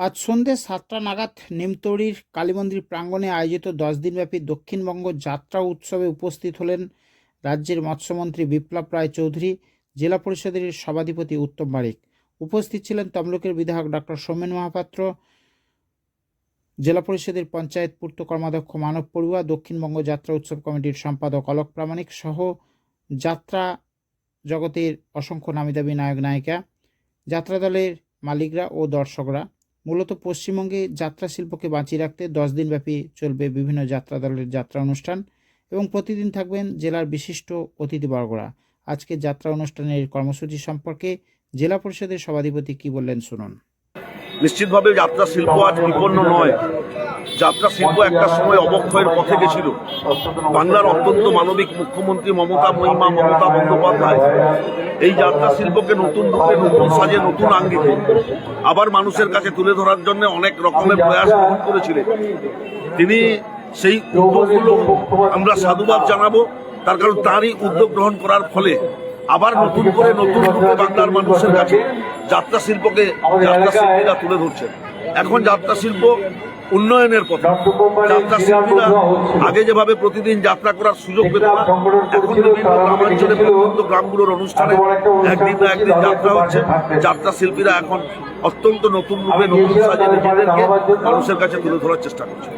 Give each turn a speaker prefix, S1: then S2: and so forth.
S1: আজ সন্ধ্যে সাতটা নাগাদ নিমতৌড়ির কালীমন্দির প্রাঙ্গণে আয়োজিত দশ দিনব্যাপী দক্ষিণবঙ্গ যাত্রা উৎসবে উপস্থিত হলেন রাজ্যের মৎস্যমন্ত্রী বিপ্লব রায় চৌধুরী, জেলা পরিষদের সভাধিপতি উত্তম বারিক উপস্থিত ছিলেন তমলুকের বিধায়ক ডক্টর সৌমেন মহাপাত্র, জেলা পরিষদের পঞ্চায়েত পূর্ত কর্মাধ্যক্ষ মানব পড়ুয়া, দক্ষিণবঙ্গ যাত্রা উৎসব কমিটির সম্পাদক অলোক প্রামাণিক সহ যাত্রা জগতের অসংখ্য নামিদামি নায়ক নায়িকা যাত্রা দলের মালিকরা ও দর্শকরা। মূলত পশ্চিমবঙ্গে যাত্রা শিল্পকে বাঁচিয়ে রাখতে দশ দিনব্যাপী চলবে বিভিন্ন যাত্রা দলের যাত্রা অনুষ্ঠান এবং প্রতিদিন থাকবেন জেলার বিশিষ্ট অতিথিবর্গরা। আজকে যাত্রা অনুষ্ঠানের কর্মসূচি সম্পর্কে জেলা পরিষদের সভাধিপতি কি বললেন শুনুন।
S2: নিশ্চিতভাবে যাত্রা শিল্প আজ বিপন্ন নয়। যাত্রা শিল্প একটা সময় অবক্ষয়ের পথে গেছিল। বাংলার অত্যন্ত মানবিক মুখ্যমন্ত্রী মমতা মহিমা মমতা বন্দ্যোপাধ্যায় এই যাত্রা শিল্পকে নতুন রূপে, নতুন সাজে, নতুন আঙ্গিকে আবার মানুষের কাছে তুলে ধরার জন্য অনেক রকমের প্রয়াস গ্রহণ করেছিলেন। তিনি সেই উদ্যোগগুলো আমরা সাধুবাদ জানাব। তার কারণ তারই উদ্যোগ গ্রহণ করার ফলে আবার নতুন করে নতুন রূপে বাংলার মানুষের কাছে যাত্রা শিল্পকে যাত্রা শিল্পীরা তুলে ধরছেন এখন যাত্রা শিল্প উন্নয়নের পথে। যাত্রা শিল্পীরা আগে যেভাবে প্রতিদিন যাত্রা করার সুযোগ পেত না, এখন বিভিন্ন গ্রামাঞ্চলে প্রত্যন্ত গ্রামগুলোর অনুষ্ঠানে একদিন না একদিন যাত্রা হচ্ছে, যাত্রা শিল্পীরা এখন অত্যন্ত নতুন রূপে নতুন সাজে নিজেদেরকে মানুষের কাছে তুলে ধরার চেষ্টা করছে।